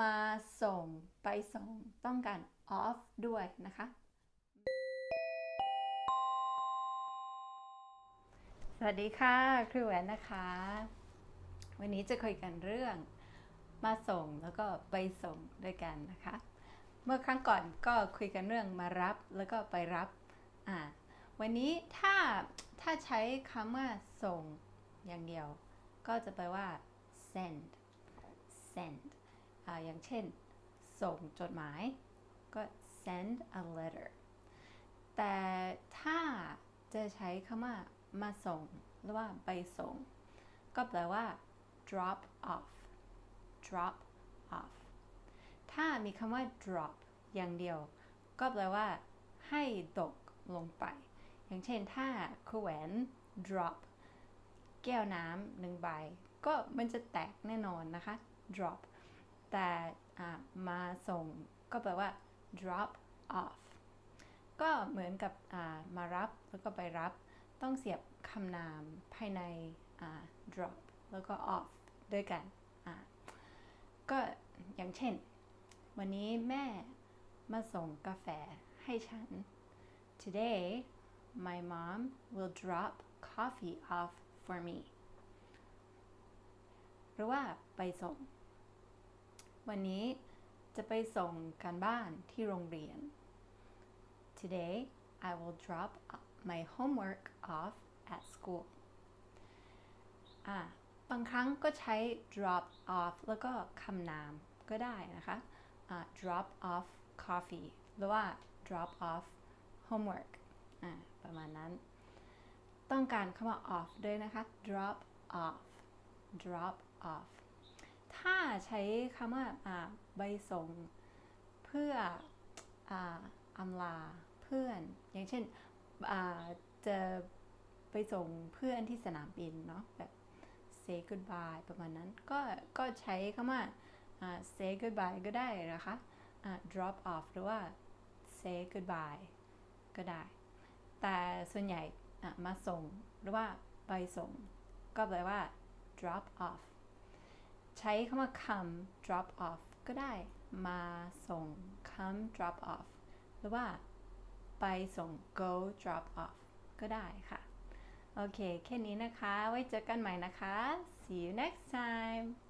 มาส่ง ไปส่ง ต้องการ off ด้วยนะคะ สวัสดีค่ะ ครูแหวนนะคะ วันนี้จะคุยกันเรื่องมาส่งแล้วก็ไปส่งด้วยกันนะคะ เมื่อครั้งก่อนก็คุยกันเรื่องมารับแล้วก็ไปรับ อ่า วันนี้ถ้าถ้าใช้คำว่าส่งอย่างเดียว ก็จะแปลว่า send send อย่างเช่น ส่งจดหมาย ก็ send a letter แต่ถ้าจะใช้คำว่ามาส่ง หรือว่าไปส่ง ก็แปลว่า drop off drop off ถ้ามีคำว่า drop อย่างเดียว ก็แปลว่า ให้ตกลงไป อย่างเช่นถ้าคแหวน drop แก้วน้ำหนึ่งใบ ก็มันจะแตกแน่นอนนะคะ drop แต่มาส่งก็แปลว่า drop off ก็เหมือนกับมารับแล้วก็ไปรับ ต้องเสียบคำนามภายใน drop แล้วก็ off ด้วยกัน ก็อย่างเช่น วันนี้แม่มาส่งกาแฟให้ฉัน Today my mom will drop coffee off for me หรือว่าไปส่ง วันนี้จะไปส่งการบ้านที่โรงเรียน Today I will drop my homework off at school อ่าบางครั้งก็ใช้ drop off แล้วก็คำนามก็ได้นะคะอ่า drop off coffee หรือว่า drop off homework อ่าประมาณนั้น ต้องการคำว่า off ด้วยนะคะ drop off drop off ถ้าใช้คำว่าอ่าใบส่งเพื่ออ่าอำลาเพื่อน อย่างเช่นอ่าจะไปส่งเพื่อนที่สนามบินเนาะแบบ say goodbye ประมาณนั้น ก็ก็ใช้คำว่า say goodbye ก็ได้นะคะ drop off หรือว่า say goodbye ก็ได้ แต่ส่วนใหญ่มาส่งหรือว่าไปส่ง ก็แปลว่า drop off ใช้คำว่า come drop off ก็ได้ มาส่ง come drop off หรือว่า ไปส่ง go drop off ก็ได้ค่ะ โอเค แค่นี้นะคะ ไว้เจอกันใหม่นะคะ see you next time